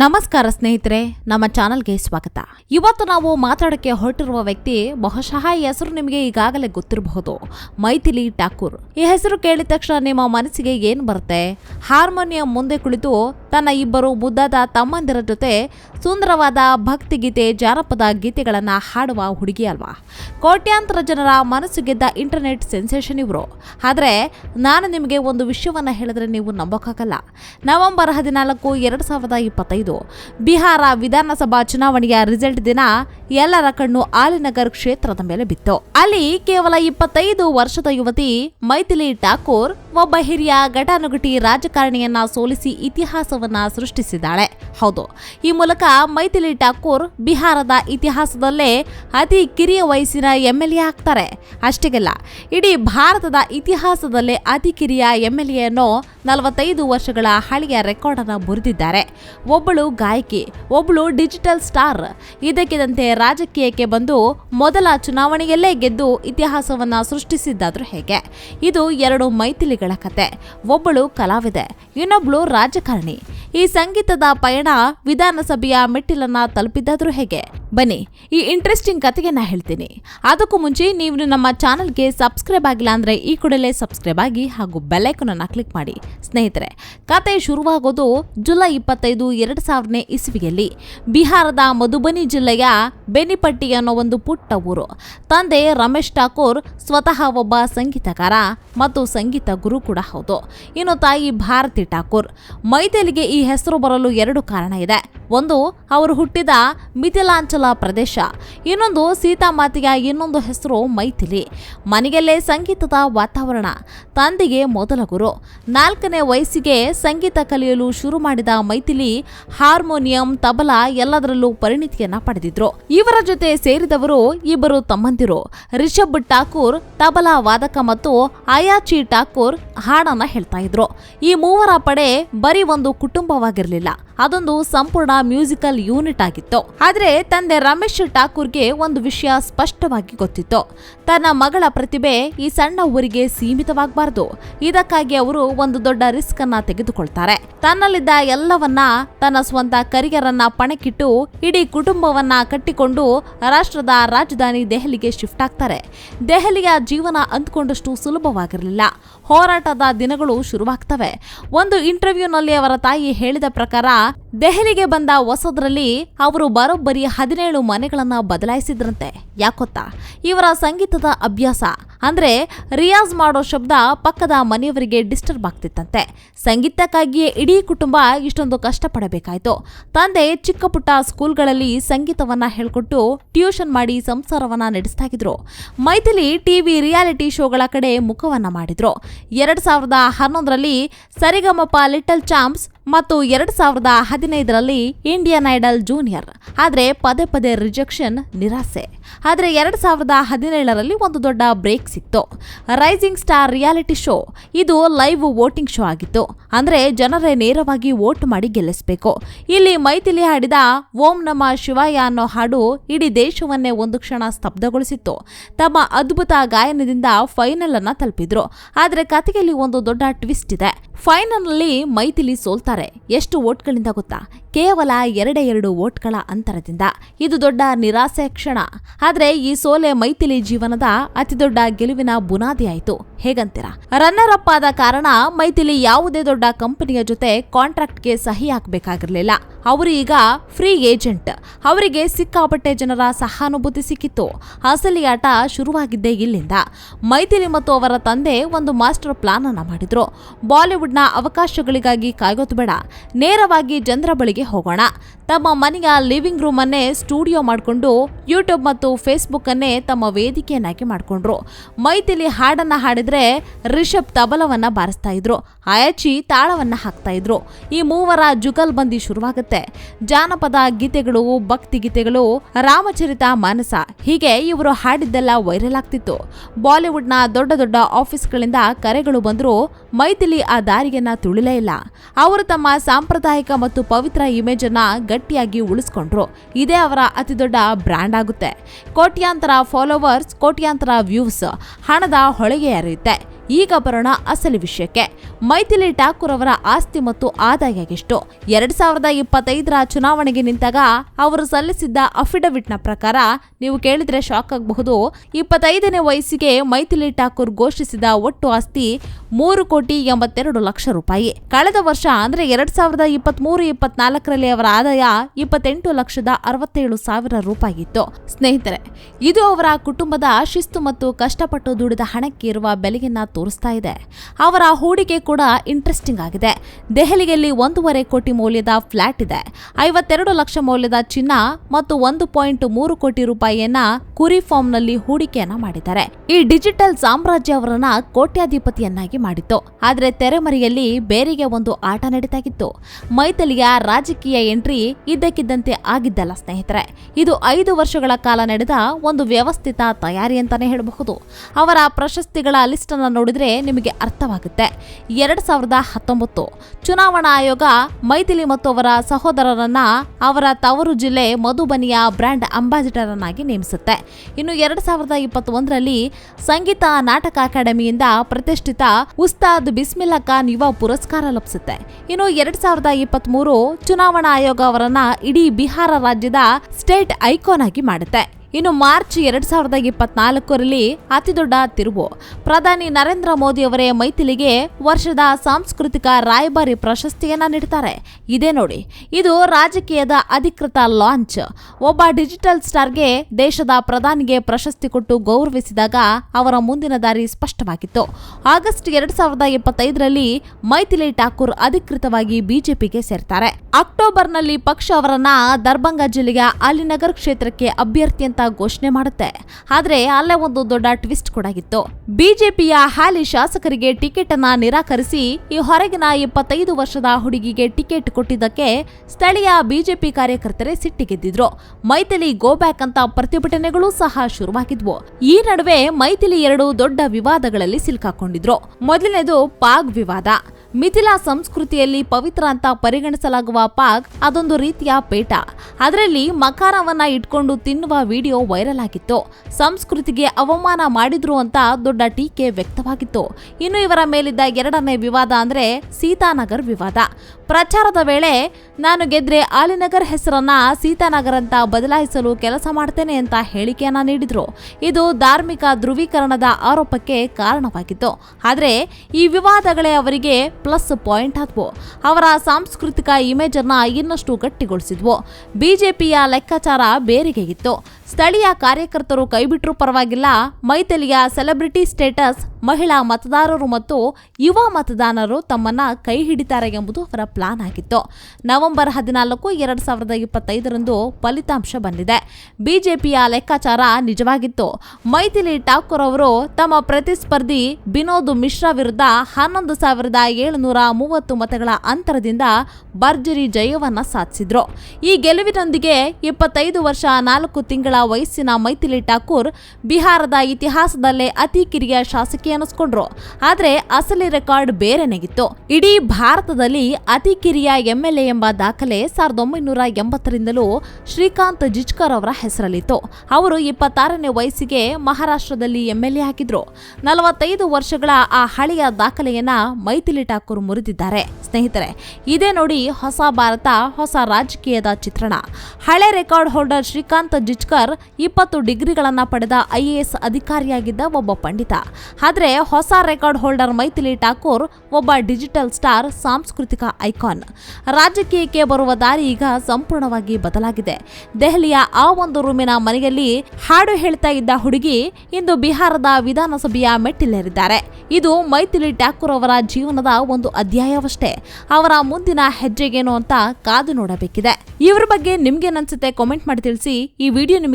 ನಮಸ್ಕಾರ ಸ್ನೇಹಿತರೆ, ನಮ್ಮ ಚಾನಲ್ಗೆ ಸ್ವಾಗತ. ಇವತ್ತು ನಾವು ಮಾತಾಡಕ್ಕೆ ಹೊರಟಿರುವ ವ್ಯಕ್ತಿ ಬಹುಶಃ ಹೆಸರು ನಿಮಗೆ ಈಗಾಗಲೇ ಗೊತ್ತಿರಬಹುದು. ಮೈಥಿಲಿ ಠಾಕೂರ್. ಈ ಹೆಸರು ಕೇಳಿದ ತಕ್ಷಣ ನಿಮ್ಮ ಮನಸ್ಸಿಗೆ ಏನು ಬರುತ್ತೆ? ಹಾರ್ಮೋನಿಯಂ ಮುಂದೆ ಕುಳಿತು ತನ್ನ ಇಬ್ಬರು ಮುದ್ದಾದ ತಮ್ಮಂದಿರ ಜೊತೆ ಸುಂದರವಾದ ಭಕ್ತಿಗೀತೆ ಜಾನಪದ ಗೀತೆಗಳನ್ನು ಹಾಡುವ ಹುಡುಗಿ ಅಲ್ವಾ? ಕೋಟ್ಯಾಂತರ ಜನರ ಮನಸ್ಸು ಗೆದ್ದ ಇಂಟರ್ನೆಟ್ ಸೆನ್ಸೇಷನ್ ಇವರು. ಆದರೆ ನಾನು ನಿಮಗೆ ಒಂದು ವಿಷಯವನ್ನು ಹೇಳಿದ್ರೆ ನೀವು ನಂಬೋಕ್ಕಾಗಲ್ಲ. ನವೆಂಬರ್ ಹದಿನಾಲ್ಕು, ಎರಡು ಸಾವಿರದ ಇಪ್ಪತ್ತೈದು, ಬಿಹಾರ ವಿಧಾನಸಭಾ ಚುನಾವಣೆಯ ರಿಸಲ್ಟ್ ದಿನ ಎಲ್ಲರ ಕಣ್ಣು ಆಲಿನಗರ್ ಕ್ಷೇತ್ರದ ಮೇಲೆ ಬಿತ್ತು. ಅಲ್ಲಿ ಕೇವಲ ಇಪ್ಪತ್ತೈದು ವರ್ಷದ ಯುವತಿ ಮೈಥಿಲಿ ಠಾಕೂರ್, ಒಬ್ಬ ಹಿರಿಯ ಘಟಾನುಘಟಿ ರಾಜಕಾರಣಿಯನ್ನ ಸೋಲಿಸಿ ಇತಿಹಾಸವನ್ನ ಸೃಷ್ಟಿಸಿದ್ದಾಳೆ. ಹೌದು, ಈ ಮೂಲಕ ಮೈಥಿಲಿ ಠಾಕೂರ್ ಬಿಹಾರದ ಇತಿಹಾಸದಲ್ಲೇ ಅತಿ ಕಿರಿಯ ವಯಸ್ಸಿನ ಎಂ ಎಲ್ ಎ ಆಗ್ತಾರೆ. ಅಷ್ಟೇಗಲ್ಲ, ಇಡೀ ಭಾರತದ ಇತಿಹಾಸದಲ್ಲೇ ಅತಿ ಕಿರಿಯ ಎಂ ಎಲ್ ಎ ಅನ್ನೋ ನಲವತ್ತೈದು ವರ್ಷಗಳ ಹಳೆಯ ರೆಕಾರ್ಡ್ ಅನ್ನು ಮುರಿದಿದ್ದಾರೆ ಒಬ್ಬಳು ಗಾಯಕಿ ಒಬ್ಬಳು ಡಿಜಿಟಲ್ ಸ್ಟಾರ್. ಇದಕ್ಕಿದಂತೆ ರಾಜಕೀಯಕ್ಕೆ ಬಂದು ಮೊದಲ ಚುನಾವಣೆಯಲ್ಲೇ ಗೆದ್ದು ಇತಿಹಾಸವನ್ನ ಸೃಷ್ಟಿಸಿದ್ದಾದ್ರೂ ಹೇಗೆ? ಇದು ಎರಡು ಮೈಥಿಲಿಗಳ ಕತೆ. ಒಬ್ಬಳು ಕಲಾವಿದೆ ಇನ್ನೊಬ್ಳು ರಾಜಕಾರಣಿ. ಈ ಸಂಗೀತದ ಪಯಣ ವಿಧಾನಸಭೆಯ ಮೆಟ್ಟಿಲನ್ನ ತಲುಪಿದ್ದಾದ್ರೂ ಹೇಗೆ? ಬನ್ನಿ, ಈ ಇಂಟ್ರೆಸ್ಟಿಂಗ್ ಕತೆಗೆ ನಾ ಹೇಳ್ತೀನಿ. ಅದಕ್ಕೂ ಮುಂಚೆ ನೀವು ನಮ್ಮ ಚಾನಲ್ಗೆ ಸಬ್ಸ್ಕ್ರೈಬ್ ಆಗಿಲ್ಲ ಅಂದರೆ ಈ ಕೂಡಲೇ ಸಬ್ಸ್ಕ್ರೈಬ್ ಆಗಿ ಹಾಗೂ ಬೆಲ್ಲೈಕನ್ ಅನ್ನ ಕ್ಲಿಕ್ ಮಾಡಿ. ಸ್ನೇಹಿತರೆ, ಕತೆ ಶುರುವಾಗೋದು ಜುಲೈ ಇಪ್ಪತ್ತೈದು, ಎರಡು ಸಾವಿರನೇ ಇಸುವಿಯಲ್ಲಿ. ಬಿಹಾರದ ಮಧುಬನಿ ಜಿಲ್ಲೆಯ ಬೆನಿಪಟ್ಟಿ ಅನ್ನೋ ಒಂದು ಪುಟ್ಟ ಊರು. ತಂದೆ ರಮೇಶ್ ಠಾಕೂರ್ ಸ್ವತಃ ಒಬ್ಬ ಸಂಗೀತಕಾರ ಮತ್ತು ಸಂಗೀತ ಗುರು ಕೂಡ ಹೌದು. ಇನ್ನು ತಾಯಿ ಭಾರತಿ ಠಾಕೂರ್. ಮೈದಲಿಗೆ ಈ ಹೆಸರು ಬರಲು ಎರಡು ಕಾರಣ ಇದೆ. ಒಂದು, ಅವರು ಹುಟ್ಟಿದ ಮಿಥಿಲಾಂಚಲ ಪ್ರದೇಶ. ಇನ್ನೊಂದು ಸೀತಾಮಾತೆಯ ಇನ್ನೊಂದು ಹೆಸರು ಮೈಥಿಲಿ. ಮನೆಯಲ್ಲೇ ಸಂಗೀತದ ವಾತಾವರಣ. ತಂದೆಗೆ ಮೊದಲ ಗುರು. ನಾಲ್ಕನೇ ವಯಸ್ಸಿಗೆ ಸಂಗೀತ ಕಲಿಯಲು ಶುರು ಮಾಡಿದ ಮೈಥಿಲಿ ಹಾರ್ಮೋನಿಯಂ, ತಬಲಾ ಎಲ್ಲದರಲ್ಲೂ ಪರಿಣಿತಿಯನ್ನ ಪಡೆದಿದ್ರು. ಇವರ ಜೊತೆ ಸೇರಿದವರು ಇಬ್ಬರು ತಮ್ಮಂದಿರು. ರಿಷಬ್ ಠಾಕೂರ್, ತಬಲಾ ವಾದಕ ಮತ್ತು ಅಯಾಚಿ ಠಾಕೂರ್ ಹಾಡನ್ನ ಹೇಳ್ತಾ ಇದ್ರು. ಈ ಮೂವರ ಪಡೆ ಬರೀ ಒಂದು ಕುಟುಂಬವಾಗಿರಲಿಲ್ಲ. ಅದೊಂದು ಸಂಪೂರ್ಣ ಮ್ಯೂಸಿಕಲ್ ಯೂನಿಟ್ ಆಗಿತ್ತು. ಆದ್ರೆ ತಂದೆ ರಮೇಶ್ ಠಾಕೂರ್ಗೆ ಒಂದು ವಿಷಯ ಸ್ಪಷ್ಟವಾಗಿ ಗೊತ್ತಿತ್ತು. ತನ್ನ ಮಗಳ ಪ್ರತಿಭೆ ಈ ಸಣ್ಣ ಊರಿಗೆ ಸೀಮಿತವಾಗಬಾರದು. ಇದಕ್ಕಾಗಿ ಅವರು ಒಂದು ದೊಡ್ಡ ರಿಸ್ಕ್ ಅನ್ನ ತೆಗೆದುಕೊಳ್ತಾರೆ. ತನ್ನಲ್ಲಿದ್ದ ಎಲ್ಲವನ್ನ ತನ್ನ ಸ್ವಂತ ಕರಿಯರ್ ಅನ್ನ ಪಣಕ್ಕಿಟ್ಟು ಇಡೀ ಕುಟುಂಬವನ್ನ ಕಟ್ಟಿಕೊಂಡು ರಾಷ್ಟ್ರದ ರಾಜಧಾನಿ ದೆಹಲಿಗೆ ಶಿಫ್ಟ್ ಆಗ್ತಾರೆ. ದೆಹಲಿಯ ಜೀವನ ಅಂದ್ಕೊಂಡಷ್ಟು ಸುಲಭವಾಗಿರಲಿಲ್ಲ. ಹೋರಾಟದ ದಿನಗಳು ಶುರುವಾಗ್ತವೆ. ಒಂದು ಇಂಟರ್ವ್ಯೂನಲ್ಲಿ ಅವರ ತಾಯಿ ಹೇಳಿದ ಪ್ರಕಾರ, ದೆಹಲಿಗೆ ಬಂದ ಹೊಸದ್ರಲ್ಲಿ ಅವರು ಬರೋಬ್ಬರಿ ಹದಿನೇಳು ಮನೆಗಳನ್ನ ಬದಲಾಯಿಸಿದ್ರಂತೆ. ಯಾಕೊತ್ತಾ? ಇವರ ಸಂಗೀತದ ಅಭ್ಯಾಸ, ಅಂದ್ರೆ ರಿಯಾಜ್ ಮಾಡೋ ಶಬ್ದ ಪಕ್ಕದ ಮನೆಯವರಿಗೆ ಡಿಸ್ಟರ್ಬ್ ಆಗ್ತಿತ್ತಂತೆ. ಸಂಗೀತಕ್ಕಾಗಿಯೇ ಇಡೀ ಕುಟುಂಬ ಇಷ್ಟೊಂದು ಕಷ್ಟಪಡಬೇಕಾಯ್ತು. ತಂದೆ ಚಿಕ್ಕ ಪುಟ್ಟ ಸ್ಕೂಲ್ಗಳಲ್ಲಿ ಸಂಗೀತವನ್ನ ಹೇಳ್ಕೊಟ್ಟು ಟ್ಯೂಷನ್ ಮಾಡಿ ಸಂಸಾರವನ್ನ ನಡೆಸ್ತಾ ಇದ್ರು. ಮೈಥಿಲಿ ಟಿವಿ ರಿಯಾಲಿಟಿ ಶೋಗಳ ಕಡೆ ಮುಖವನ್ನ ಮಾಡಿದ್ರು. ಎರಡ್ ಸಾವಿರದ ಹನ್ನೊಂದರಲ್ಲಿ ಸರಿಗಮಪ ಲಿಟಲ್ ಚಾಂಪ್ಸ್ ಮತ್ತು ಎರಡ್ ಸಾವಿರದ ಹದಿನೈದರಲ್ಲಿ ಇಂಡಿಯನ್ ಐಡಲ್ ಜೂನಿಯರ್. ಆದರೆ ಪದೇ ಪದೇ ರಿಜೆಕ್ಷನ್ ನಿರಾಸೆ. ಆದರೆ ಎರಡ್ ಸಾವಿರದ ಹದಿನೇಳರಲ್ಲಿ ಒಂದು ದೊಡ್ಡ ಬ್ರೇಕ್ ಸಿಕ್ತು. ರೈಸಿಂಗ್ ಸ್ಟಾರ್ ರಿಯಾಲಿಟಿ ಶೋ ಇದು ಲೈವ್ ವೋಟಿಂಗ್ ಶೋ ಆಗಿತ್ತು. ಅಂದ್ರೆ ಜನರೇ ನೇರವಾಗಿ ವೋಟ್ ಮಾಡಿ ಗೆಲ್ಲಿಸಬೇಕು. ಇಲ್ಲಿ ಮೈಥಿಲಿ ಹಾಡಿದ ಓಂ ನಮ ಶಿವಾಯ ಅನ್ನೋ ಹಾಡು ಇಡೀ ದೇಶವನ್ನೇ ಒಂದು ಕ್ಷಣ ಸ್ತಬ್ಧಗೊಳಿಸಿತ್ತು. ತಮ್ಮ ಅದ್ಭುತ ಗಾಯನದಿಂದ ಫೈನಲ್ ಅನ್ನ ತಲುಪಿದ್ರು. ಆದರೆ ಕಥೆಯಲ್ಲಿ ಒಂದು ದೊಡ್ಡ ಟ್ವಿಸ್ಟ್ ಇದೆ. ಫೈನಲ್ನಲ್ಲಿ ಮೈಥಿಲಿ ಸೋಲ್ತಾರೆ. ಎಷ್ಟು ವೋಟ್ಗಳಿಂದ ಗೊತ್ತಾ? ಕೇವಲ ಎರಡೇ ಎರಡು ವೋಟ್ಗಳ ಅಂತರದಿಂದ. ಇದು ದೊಡ್ಡ ನಿರಾಸೆ ಕ್ಷಣ. ಆದರೆ ಈ ಸೋಲೆ ಮೈಥಿಲಿ ಜೀವನದ ಅತಿದೊಡ್ಡ ಗೆಲುವಿನ ಬುನಾದಿ ಆಯ್ತು. ಹೇಗಂತೀರಾ? ರನ್ನರ್ ಅಪ್ ಆದ ಕಾರಣ ಮೈಥಿಲಿ ಯಾವುದೇ ದೊಡ್ಡ ಕಂಪನಿಯ ಜೊತೆ ಕಾಂಟ್ರಾಕ್ಟ್ಗೆ ಸಹಿ ಹಾಕಬೇಕಾಗಿರಲಿಲ್ಲ. ಅವರು ಈಗ ಫ್ರೀ ಏಜೆಂಟ್ ಅವರಿಗೆ ಸಿಕ್ಕಾಪಟ್ಟೆ ಜನರ ಸಹಾನುಭೂತಿ ಸಿಕ್ಕಿತ್ತು. ಅಸಲಿ ಆಟ ಶುರುವಾಗಿದ್ದೇ ಇಲ್ಲಿಂದ. ಮೈಥಿಲಿ ಮತ್ತು ಅವರ ತಂದೆ ಒಂದು ಮಾಸ್ಟರ್ ಪ್ಲಾನ್ ಅನ್ನ ಮಾಡಿದ್ರು. ಬಾಲಿವುಡ್ನ ಅವಕಾಶಗಳಿಗಾಗಿ ಕಾಯೋದು ನೇರವಾಗಿ ಜನರ ಬಳಿಗೆ ಹೋಗೋಣ. ತಮ್ಮ ಮನೆಯ ಲಿವಿಂಗ್ ರೂಮ್ ಅನ್ನೇ ಸ್ಟುಡಿಯೋ ಮಾಡಿಕೊಂಡು ಯೂಟ್ಯೂಬ್ ಮತ್ತು ಫೇಸ್ಬುಕ್ ಅನ್ನೇ ತಮ್ಮ ವೇದಿಕೆಯನ್ನಾಗಿ ಮಾಡಿಕೊಂಡ್ರು. ಮೈಥಿಲಿ ಹಾಡನ್ನ ಹಾಡಿದ್ರೆ ರಿಷಬ್ ತಬಲವನ್ನ ಬಾರಿಸ್ತಾ ಇದ್ರು. ಅಯಾಚಿ ತಾಳವನ್ನ ಹಾಕ್ತಾ ಇದ್ರು. ಈ ಮೂವರ ಜುಗಲ್ಬಂದಿ ಶುರುವಾಗುತ್ತೆ. ಜಾನಪದ ಗೀತೆಗಳು, ಭಕ್ತಿ ಗೀತೆಗಳು, ರಾಮಚರಿತ ಮಾನಸ, ಹೀಗೆ ಇವರು ಹಾಡಿದ್ದೆಲ್ಲ ವೈರಲ್ ಆಗ್ತಿತ್ತು. ಬಾಲಿವುಡ್ನ ದೊಡ್ಡ ದೊಡ್ಡ ಆಫೀಸ್ಗಳಿಂದ ಕರೆಗಳು ಬಂದರೂ ಮೈಥಿಲಿ ಆ ದಾರಿಯನ್ನ ತುಳಿಲೇ ಇಲ್ಲ. ಅವರು ತಮ್ಮ ಸಾಂಪ್ರದಾಯಿಕ ಮತ್ತು ಪವಿತ್ರ ಇಮೇಜ್ ಅನ್ನ ಗಟ್ಟಿಯಾಗಿ ಉಳಿಸ್ಕೊಂಡ್ರು. ಇದೇ ಅವರ ಅತಿದೊಡ್ಡ ಬ್ರ್ಯಾಂಡ್ ಆಗುತ್ತೆ. ಕೋಟ್ಯಾಂತರ ಫಾಲೋವರ್ಸ್ ಕೋಟ್ಯಾಂತರ ವ್ಯೂಸ್ ಹಣದ ಹೊಳೆಗೆ ಹರಿಯುತ್ತೆ. ಈಗ ಬರೋಣ ಅಸಲಿ ವಿಷಯಕ್ಕೆ. ಮೈಥಿಲಿ ಠಾಕೂರ್ ಅವರ ಆಸ್ತಿ ಮತ್ತು ಆದಾಯ ಎಷ್ಟು ಎರಡ್ ಸಾವಿರದ ಇಪ್ಪತ್ತೈದರ ಚುನಾವಣೆಗೆ ನಿಂತಾಗ ಅವರು ಸಲ್ಲಿಸಿದ್ದ ಅಫಿಡವಿಟ್ನ ಪ್ರಕಾರ ನೀವು ಕೇಳಿದ್ರೆ ಶಾಕ್ ಆಗಬಹುದು. ಇಪ್ಪತ್ತೈದನೇ ವಯಸ್ಸಿಗೆ ಮೈಥಿಲಿ ಠಾಕೂರ್ ಘೋಷಿಸಿದ ಒಟ್ಟು ಆಸ್ತಿ ಮೂರು ಕೋಟಿ ಎಂಬತ್ತೆರಡು ಲಕ್ಷ ರೂಪಾಯಿ. ಕಳೆದ ವರ್ಷ ಅಂದ್ರೆ ಎರಡ್ ಸಾವಿರದ ಇಪ್ಪತ್ಮೂರು, ಇಪ್ಪತ್ನಾಲ್ಕರಲ್ಲಿ ಅವರ ಆದಾಯ ಇಪ್ಪತ್ತೆಂಟು ಲಕ್ಷದ ಅರವತ್ತೇಳು ಸಾವಿರ ರೂಪಾಯಿ ಇತ್ತು. ಸ್ನೇಹಿತರೆ, ಇದು ಅವರ ಕುಟುಂಬದ ಶಿಸ್ತು ಮತ್ತು ಕಷ್ಟಪಟ್ಟು ದುಡಿದ ಹಣಕ್ಕೆ ಇರುವ ಬೆಲೆಯನ್ನ ತೋರಿಸ್ತಾ ಇದೆ. ಅವರ ಹೂಡಿಕೆ ಕೂಡ ಇಂಟ್ರೆಸ್ಟಿಂಗ್ ಆಗಿದೆ. ದೆಹಲಿಯಲ್ಲಿ ಒಂದೂವರೆ ಕೋಟಿ ಮೌಲ್ಯದ ಫ್ಲಾಟ್ ಇದೆ. ಐವತ್ತೆರಡು ಲಕ್ಷ ಮೌಲ್ಯದ ಚಿನ್ನ ಮತ್ತು ಒಂದು ಪಾಯಿಂಟ್ ಮೂರು ಕೋಟಿ ರೂಪಾಯಿಯನ್ನ ಕುರಿ ಫಾರ್ಮ್ನಲ್ಲಿ ಹೂಡಿಕೆಯನ್ನ ಮಾಡಿದ್ದಾರೆ. ಈ ಡಿಜಿಟಲ್ ಸಾಮ್ರಾಜ್ಯ ಅವರನ್ನ ಕೋಟ್ಯಾಧಿಪತಿಯನ್ನಾಗಿ ಮಾಡಿತ್ತು. ಆದರೆ ತೆರೆಮರೆಯಲ್ಲಿ ಬೇರೆಗೆ ಒಂದು ಆಟ ನಡೀತಾಗಿತ್ತು. ಮೈಥಲಿಯ ರಾಜಕೀಯ ಎಂಟ್ರಿ ಇದ್ದಕ್ಕಿದ್ದಂತೆ ಆಗಿದ್ದಲ್ಲ ಸ್ನೇಹಿತರೆ. ಇದು ಐದು ವರ್ಷಗಳ ಕಾಲ ನಡೆದ ಒಂದು ವ್ಯವಸ್ಥಿತ ತಯಾರಿ ಅಂತಾನೆ ಹೇಳಬಹುದು. ಅವರ ಪ್ರಶಸ್ತಿಗಳ ಲಿಸ್ಟ್ ಅನ್ನ ನೋಡಿದ್ರೆ ನಿಮಗೆ ಅರ್ಥವಾಗುತ್ತೆ. ಎರಡ್ ಸಾವಿರದ ಹತ್ತೊಂಬತ್ತು ಚುನಾವಣಾ ಆಯೋಗ ಮೈಥಿಲಿ ಮತ್ತು ಅವರ ಸಹೋದರರನ್ನ ಅವರ ತವರು ಜಿಲ್ಲೆ ಮಧುಬನಿಯ ಬ್ರ್ಯಾಂಡ್ ಅಂಬಾಸಿಡರ್ ಅನ್ನಾಗಿ ನೇಮಿಸುತ್ತೆ. ಇನ್ನು ಎರಡ್ ಸಾವಿರದ ಇಪ್ಪತ್ತೊಂದರಲ್ಲಿ ಸಂಗೀತ ನಾಟಕ ಅಕಾಡೆಮಿಯಿಂದ ಪ್ರತಿಷ್ಠಿತ ಉಸ್ತಾದ್ ಬಿಸ್ಮಿಲ್ಲಾ ಖಾನ್ ಯುವ ಪುರಸ್ಕಾರ ಲಭಿಸುತ್ತೆ. ಇನ್ನು ಎರಡ್ ಸಾವಿರದ ಇಪ್ಪತ್ತ್ ಚುನಾವಣಾ ಆಯೋಗ ಅವರನ್ನ ಇಡೀ ಬಿಹಾರ ರಾಜ್ಯದ ಸ್ಟೇಟ್ ಐಕಾನ್ ಆಗಿ ಮಾಡುತ್ತೆ. ಇನ್ನು ಮಾರ್ಚ್ ಎರಡ್ ಸಾವಿರದ ಇಪ್ಪತ್ನಾಲ್ಕರಲ್ಲಿ ಅತಿದೊಡ್ಡ ತಿರುವು. ಪ್ರಧಾನಿ ನರೇಂದ್ರ ಮೋದಿ ಅವರೇ ಮೈಥಿಲಿಗೆ ವರ್ಷದ ಸಾಂಸ್ಕೃತಿಕ ರಾಯಭಾರಿ ಪ್ರಶಸ್ತಿಯನ್ನ ನೀಡ್ತಾರೆ ಇದೇ ನೋಡಿ, ಇದು ರಾಜಕೀಯದ ಅಧಿಕೃತ ಲಾಂಚ್. ಒಬ್ಬ ಡಿಜಿಟಲ್ ಸ್ಟಾರ್ಗೆ ದೇಶದ ಪ್ರಧಾನಿಗೆ ಪ್ರಶಸ್ತಿ ಕೊಟ್ಟು ಗೌರವಿಸಿದಾಗ ಅವರ ಮುಂದಿನ ದಾರಿ ಸ್ಪಷ್ಟವಾಗಿತ್ತು. ಆಗಸ್ಟ್ ಎರಡ್ ಸಾವಿರದ ಇಪ್ಪತ್ತೈದರಲ್ಲಿ ಮೈಥಿಲಿ ಠಾಕೂರ್ ಅಧಿಕೃತವಾಗಿ ಬಿಜೆಪಿಗೆ ಸೇರ್ತಾರೆ. ಅಕ್ಟೋಬರ್ನಲ್ಲಿ ಪಕ್ಷ ಅವರನ್ನ ದರ್ಭಂಗ ಜಿಲ್ಲೆಯ ಅಲಿನಗರ್ ಕ್ಷೇತ್ರಕ್ಕೆ ಅಭ್ಯರ್ಥಿ ಅಂತ ಘೋಷಣೆ ಮಾಡುತ್ತೆ. ಆದ್ರೆ ಅಲ್ಲೇ ಒಂದು ದೊಡ್ಡ ಟ್ವಿಸ್ಟ್ ಕೂಡ ಇತ್ತು. ಬಿಜೆಪಿಯ ಹಾಲಿ ಶಾಸಕರಿಗೆ ಟಿಕೆಟ್ ಅನ್ನ ನಿರಾಕರಿಸಿ ಈ ಹೊರಗಿನ ಇಪ್ಪತ್ತೈದು ವರ್ಷದ ಹುಡುಗಿಗೆ ಟಿಕೆಟ್ ಕೊಟ್ಟಿದ್ದಕ್ಕೆ ಸ್ಥಳೀಯ ಬಿಜೆಪಿ ಕಾರ್ಯಕರ್ತರೇ ಸಿಟ್ಟಿಗೆದ್ದಿದ್ರು ಮೈಥಿಲಿ ಗೋ ಬ್ಯಾಕ್ ಅಂತ ಪ್ರತಿಭಟನೆಗಳು ಸಹ ಶುರುವಾಗಿದ್ವು. ಈ ನಡುವೆ ಮೈಥಿಲಿ ಎರಡು ದೊಡ್ಡ ವಿವಾದಗಳಲ್ಲಿ ಸಿಲುಕಾಕೊಂಡಿದ್ರು. ಮೊದಲನೇದು ಪಾಗ್ ವಿವಾದ. ಮಿಥಿಲಾ ಸಂಸ್ಕೃತಿಯಲ್ಲಿ ಪವಿತ್ರ ಅಂತ ಪರಿಗಣಿಸಲಾಗುವ ಪಾಕ್ ಅದೊಂದು ರೀತಿಯ ಪೇಟ. ಅದರಲ್ಲಿ ಮಕಾರವನ್ನ ಇಟ್ಕೊಂಡು ತಿನ್ನುವ ವಿಡಿಯೋ ವೈರಲ್ ಆಗಿತ್ತು. ಸಂಸ್ಕೃತಿಗೆ ಅವಮಾನ ಮಾಡಿದ್ರು ಅಂತ ದೊಡ್ಡ ಟೀಕೆ ವ್ಯಕ್ತವಾಗಿತ್ತು. ಇನ್ನು ಇವರ ಮೇಲಿದ್ದ ಎರಡನೇ ವಿವಾದ ಅಂದ್ರೆ ಸೀತಾನಗರ್ ವಿವಾದ. ಪ್ರಚಾರದ ವೇಳೆ, ನಾನು ಗೆದ್ರೆ ಆಲಿನಗರ್ ಹೆಸರನ್ನ ಸೀತಾನಗರ್ ಅಂತ ಬದಲಾಯಿಸಲು ಕೆಲಸ ಮಾಡ್ತೇನೆ ಅಂತ ಹೇಳಿಕೆಯನ್ನ ನೀಡಿದ್ರು. ಇದು ಧಾರ್ಮಿಕ ಧ್ರುವೀಕರಣದ ಆರೋಪಕ್ಕೆ ಕಾರಣವಾಗಿತ್ತು. ಆದರೆ, ಈ ವಿವಾದಗಳೇ ಅವರಿಗೆ ಪ್ಲಸ್ ಪಾಯಿಂಟ್ ಆದ್ವು ಅವರ ಸಾಂಸ್ಕೃತಿಕ ಇಮೇಜ್ ಅನ್ನ ಇನ್ನಷ್ಟು ಗಟ್ಟಿಗೊಳಿಸಿದ್ವು. ಬಿಜೆಪಿಯ ಲೆಕ್ಕಾಚಾರ ಬೇರೆಗೆ ಇತ್ತು. ಸ್ಥಳೀಯ ಕಾರ್ಯಕರ್ತರು ಕೈಬಿಟ್ರು ಪರವಾಗಿಲ್ಲ. ಮೈಥಿಲಿಯ ಸೆಲೆಬ್ರಿಟಿ ಸ್ಟೇಟಸ್ ಮಹಿಳಾ ಮತದಾರರು ಮತ್ತು ಯುವ ಮತದಾರರು ತಮ್ಮನ್ನ ಕೈ ಹಿಡಿತಾರೆ ಎಂಬುದು ಅವರ ಪ್ಲಾನ್ ಆಗಿತ್ತು. ನವೆಂಬರ್ ಹದಿನಾಲ್ಕು, ಎರಡು ಸಾವಿರದ ಇಪ್ಪತ್ತೈದರಂದು ಫಲಿತಾಂಶ ಬಂದಿದೆ. ಬಿಜೆಪಿಯ ಲೆಕ್ಕಾಚಾರ ನಿಜವಾಗಿತ್ತು. ಮೈಥಿಲಿ ಠಾಕೂರ್ ಅವರು ತಮ್ಮ ಪ್ರತಿಸ್ಪರ್ಧಿ ವಿನೋದ್ ಮಿಶ್ರಾ ವಿರುದ್ಧ ಹನ್ನೊಂದು ಸಾವಿರದ ಏಳುನೂರ ಮೂವತ್ತು ಮತಗಳ ಅಂತರದಿಂದ ಭರ್ಜರಿ ಜಯವನ್ನ ಸಾಧಿಸಿದ್ರು. ಈ ಗೆಲುವಿನೊಂದಿಗೆ ಇಪ್ಪತ್ತೈದು ವರ್ಷ ನಾಲ್ಕು ತಿಂಗಳ ವಯಸ್ಸಿನ ಮೈಥಿಲಿ ಠಾಕೂರ್ ಬಿಹಾರದ ಇತಿಹಾಸದಲ್ಲೇ ಅತಿ ಕಿರಿಯ ಶಾಸಕಿ ಅನಿಸ್ಕೊಂಡ್ರು ಆದ್ರೆ ಅಸಲಿ ರೆಕಾರ್ಡ್ ಬೇರೆನೆಗಿತ್ತು. ಇಡೀ ಭಾರತದಲ್ಲಿ ಅತಿ ಕಿರಿಯ ಎಂಎಲ್ಎ ಎಂಬ ದಾಖಲೆ ಸಾವಿರದ ಒಂಬೈನೂರ ಎಂಬತ್ತರಿಂದಲೂ ಶ್ರೀಕಾಂತ್ ಜಿಜ್ಕರ್ ಅವರ ಹೆಸರಲ್ಲಿತ್ತು. ಅವರು ಇಪ್ಪತ್ತಾರನೇ ವಯಸ್ಸಿಗೆ ಮಹಾರಾಷ್ಟ್ರದಲ್ಲಿ ಎಂಎಲ್ಎ ಆಗಿದ್ರು. ನಲವತ್ತೈದು ವರ್ಷಗಳ ಆ ಹಳೆಯ ದಾಖಲೆಯನ್ನ ಮೈಥಿಲಿ ಠಾಕೂರ್ ಮುರಿದಿದ್ದಾರೆ. ಸ್ನೇಹಿತರೆ, ಇದೇ ನೋಡಿ ಹೊಸ ಭಾರತ, ಹೊಸ ರಾಜಕೀಯದ ಚಿತ್ರಣ. ಹಳೆ ರೆಕಾರ್ಡ್ ಹೋಲ್ಡರ್ ಶ್ರೀಕಾಂತ್ ಜಿಚ್ಕರ್ ಇಪ್ಪತ್ತು ಡಿಗ್ರಿಗಳನ್ನು ಪಡೆದ ಐಎಎಸ್ ಅಧಿಕಾರಿಯಾಗಿದ್ದ ಒಬ್ಬ ಪಂಡಿತ. ಆದರೆ ಹೊಸ ರೆಕಾರ್ಡ್ ಹೋಲ್ಡರ್ ಮೈಥಿಲಿ ಠಾಕೂರ್ ಒಬ್ಬ ಡಿಜಿಟಲ್ ಸ್ಟಾರ್, ಸಾಂಸ್ಕೃತಿಕ ಐಕಾನ್. ರಾಜಕೀಯಕ್ಕೆ ಬರುವ ದಾರಿ ಈಗ ಸಂಪೂರ್ಣವಾಗಿ ಬದಲಾಗಿದೆ. ದೆಹಲಿಯ ಆ ಒಂದು ರೂಮಿನ ಮನೆಯಲ್ಲಿ ಹಾಡು ಹೇಳ್ತಾ ಇದ್ದ ಹುಡುಗಿ ಇಂದು ಬಿಹಾರದ ವಿಧಾನಸಭೆಯ ಮೆಟ್ಟಿಲೇರಿದ್ದಾರೆ. ಇದು ಮೈಥಿಲಿ ಠಾಕೂರ್ ಅವರ ಜೀವನದ ಒಂದು ಅಧ್ಯಾಯವಷ್ಟೇ. ಅವರ ಮುಂದಿನ ಹೆಜ್ಜೆಗೇನು ಅಂತ ಕಾದು ನೋಡಬೇಕಿದೆ. ಇವರ ಬಗ್ಗೆ ನಿಮ್ಗೆ ಅನ್ಸುತ್ತೆ? ಕಾಮೆಂಟ್ ಮಾಡಿ ತಿಳಿಸಿ. ಈ ವಿಡಿಯೋ